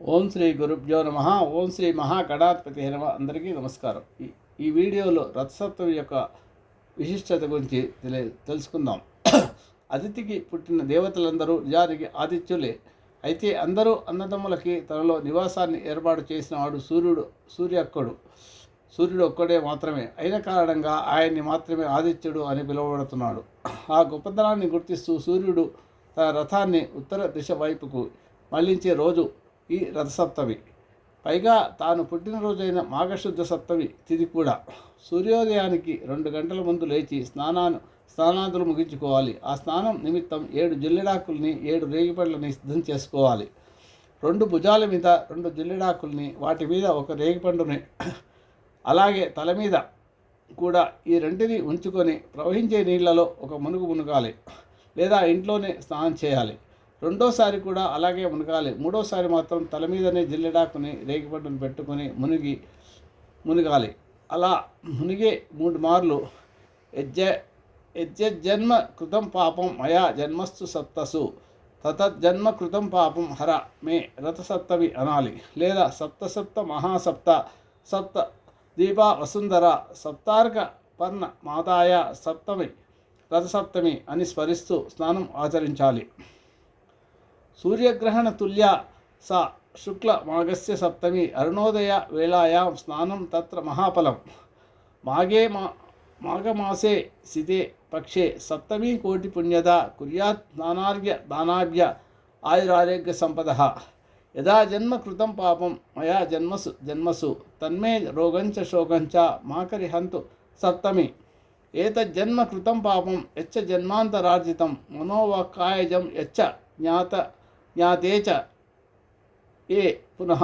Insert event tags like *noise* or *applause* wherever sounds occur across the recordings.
ఓం శ్రీ గురుభ్యో నమ. ఓం శ్రీ మహాగణాధిపతి నమ. అందరికీ నమస్కారం. ఈ వీడియోలో రథసప్తమి యొక్క విశిష్టత గురించి తెలి తెలుసుకుందాం. *coughs* అతిథికి పుట్టిన దేవతలందరూ నిజానికి ఆదిత్యులే అయితే అందరూ అన్నదమ్ములకి తనలో నివాసాన్ని ఏర్పాటు చేసిన వాడు సూర్యుడు సూర్యక్కడు సూర్యుడు ఒక్కడే మాత్రమే. అయిన కారణంగా ఆయన్ని మాత్రమే ఆదిత్యుడు అని పిలువబడుతున్నాడు. ఆ గొప్పతనాన్ని గుర్తిస్తూ సూర్యుడు తన రథాన్ని ఉత్తర దిశ వైపుకు మళ్ళించే రోజు ఈ రథసప్తమి. పైగా తాను పుట్టినరోజైన మాఘశుద్ధ సప్తమి తిది కూడా. సూర్యోదయానికి రెండు గంటల ముందు లేచి స్నానాను స్నానాదులు ముగించుకోవాలి. ఆ స్నానం నిమిత్తం ఏడు జిల్లెడాకుల్ని ఏడు రేగిపళ్ళని సిద్ధం చేసుకోవాలి. రెండు భుజాల మీద రెండు జిల్లెడాకుల్ని వాటి మీద ఒక రేగిపండుని అలాగే తల మీద కూడా ఈ రెంటిని ఉంచుకొని ప్రవహించే నీళ్ళలో ఒక మునుగు మునగాలి. లేదా ఇంట్లోనే స్నానం చేయాలి. రెండోసారి కూడా అలాగే మునగాలి. మూడోసారి మాత్రం తల మీదనే జిల్లెడాకుని రేగిపట్టును పెట్టుకొని మునిగి మునగాలి. అలా మునిగే మూడు మార్లు యజ్జ యజ్జన్మ కృతం పాపం మయా జన్మస్తు సప్తసు. జన్మ కృతం పాపం హర మే రథసప్తమి అనాలి. లేదా సప్త సప్త మహాసప్త సప్త దీపా వసుంధర సప్తార్క పర్ణ మాతాయ సప్తమి రథసప్తమి అని స్మరిస్తూ స్నానం ఆచరించాలి. సూర్యగ్రహణ తుల్య స శుక్ల మాఘస్య సప్తమి అరుణోదయ వేళాయాం స్నానం తత్ర మహాఫలం. మాఘే మా మాఘమాసే సితే పక్షే సప్తమీ కోటి పుణ్యద కుర్యాత్ దానార్ఘ్య దానాభ్య ఆయురారోగ్య సంపద. యదా జన్మ కృతం పాపం మయా జన్మసు జన్మసు. తన్మే రోగంచ శోకంచ మాకరి హంతు సప్తమి. ఏతజ్జన్మ కృతం పాపం యచ్చ జన్మాంతరార్జితం మనోవాక్కాయజం యచ్చ జ్ఞాత జ్ఞాతే చ ఏ పునః.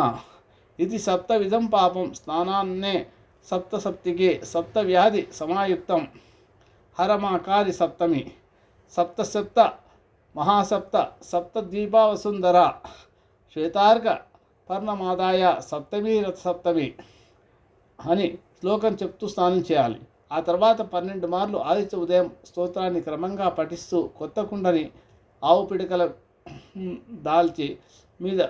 ఇది సప్తవిధం పాపం. స్నానాన్నే సప్తసప్తికే సప్తవ్యాధి సమాయుక్తం. హరమాకారి సప్తమి. సప్తసప్త మహాసప్త సప్తద్వీపావసుందర శ్వేతార్క పర్ణమాదాయ సప్తమి రథ సప్తమి అని శ్లోకం చెప్తూ స్నానం చేయాలి. ఆ తర్వాత పన్నెండు మార్లు ఆదిత్య ఉదయం స్తోత్రాన్ని క్రమంగా పఠిస్తూ కొత్త కుండని ఆవు పిడకల దాల్చి మీద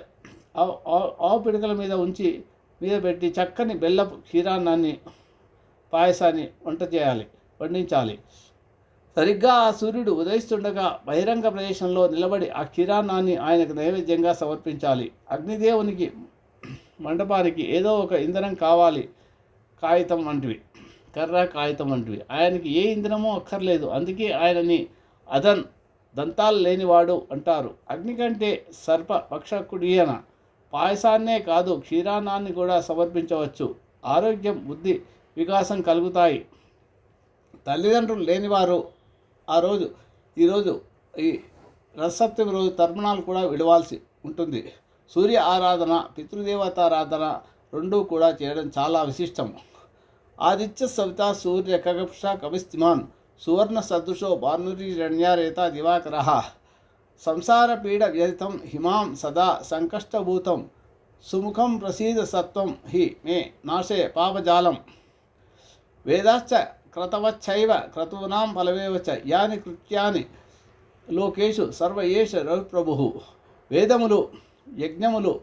ఆవు ఆవు- ఆవు పిడకల మీద ఉంచి మీద పెట్టి చక్కని బెల్లపు క్షీరాన్నాన్ని పాయసాన్ని వంట చేయాలి వండించాలి. సరిగ్గా ఆ సూర్యుడు ఉదయిస్తుండగా బహిరంగ ప్రదేశంలో నిలబడి ఆ కిరాణాన్ని ఆయనకు నైవేద్యంగా సమర్పించాలి. అగ్నిదేవునికి మండపానికి ఏదో ఒక ఇంధనం కావాలి కాగితం వంటివి కర్ర కాగితం వంటివి. ఆయనకి ఏ ఇంధనమో అక్కర్లేదు. అందుకే ఆయనని అదన్ దంతాలు లేనివాడు అంటారు. అగ్ని కంటే సర్ప పక్షకుడియన పాయసాన్నే కాదు క్షీరాన్నాన్ని కూడా సమర్పించవచ్చు. ఆరోగ్యం బుద్ధి వికాసం కలుగుతాయి. తల్లిదండ్రులు లేనివారు ఆ రోజు ఈరోజు ఈ రథసప్తమి రోజు తర్పణాలు కూడా విడవాల్సి ఉంటుంది. సూర్య ఆరాధన పితృదేవతారాధన రెండూ కూడా చేయడం చాలా విశిష్టం. ఆదిత్య సవిత సూర్య కగప్ష కవిస్తిమాన్ సువర్ణ సదృశో భానురి రణ్యారేత దివాకర. సంసార పీడ వ్యధితం హిమాం సదా సంకష్టభూతం. సుముఖం ప్రసీద సత్వం హి మే నాశే పాపజాలం. వేదాశ్చ క్రతవచ్చైవ క్రతూనాం ఫలమేవ చ యాని కృత్యాని లోకేషు సర్వయేష ఏష రవిప్రభు. వేదములు యజ్ఞములు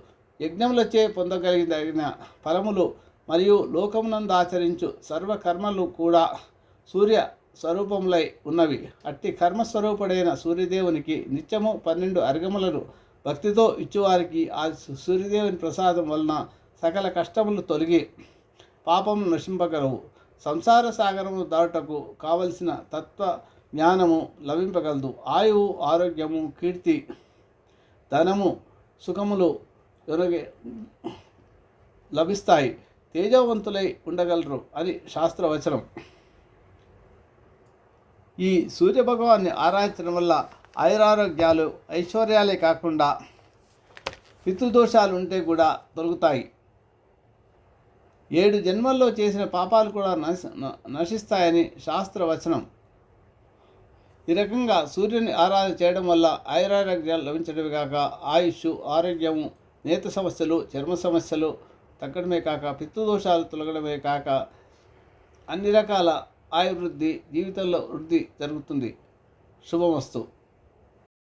యజ్ఞములచే పొందగలిగిన ఫలములు మరియు లోకమునందు ఆచరించు సర్వకర్మలు కూడా సూర్య స్వరూపములై ఉన్నవి. అట్టి కర్మస్వరూపుడైన సూర్యదేవునికి నిత్యము పన్నెండు అర్గములను భక్తితో ఇచ్చువారికి ఆ సూర్యదేవుని ప్రసాదం వలన సకల కష్టములు తొలగి పాపం నశింపగలవు. సంసార సాగరము దాటుటకు కావలసిన తత్వ జ్ఞానము లభింపగలదు. ఆయువు ఆరోగ్యము కీర్తి ధనము సుఖములు ఎరుగే లభిస్తాయి. తేజవంతులై ఉండగలరు అని శాస్త్రవచనం. ఈ సూర్యభగవాన్ని ఆరాధించడం వల్ల ఆయురారోగ్యాలు ఐశ్వర్యాలే కాకుండా పితృదోషాలు ఉంటే కూడా తొలగుతాయి ఏడు జన్మల్లో చేసిన పాపాలు కూడా నశ నశిస్తాయని శాస్త్రవచనం. ఈ రకంగా సూర్యుని ఆరాధన చేయడం వల్ల ఆయురారోగ్యాలు లభించడమే కాక ఆయుష్ ఆరోగ్యము నేత సమస్యలు చర్మ సమస్యలు తగ్గడమే కాక పితృదోషాలు తొలగడమే కాక అన్ని రకాల ఆయుర్వృద్ధి జీవితంలో వృద్ధి జరుగుతుంది. శుభమస్తు.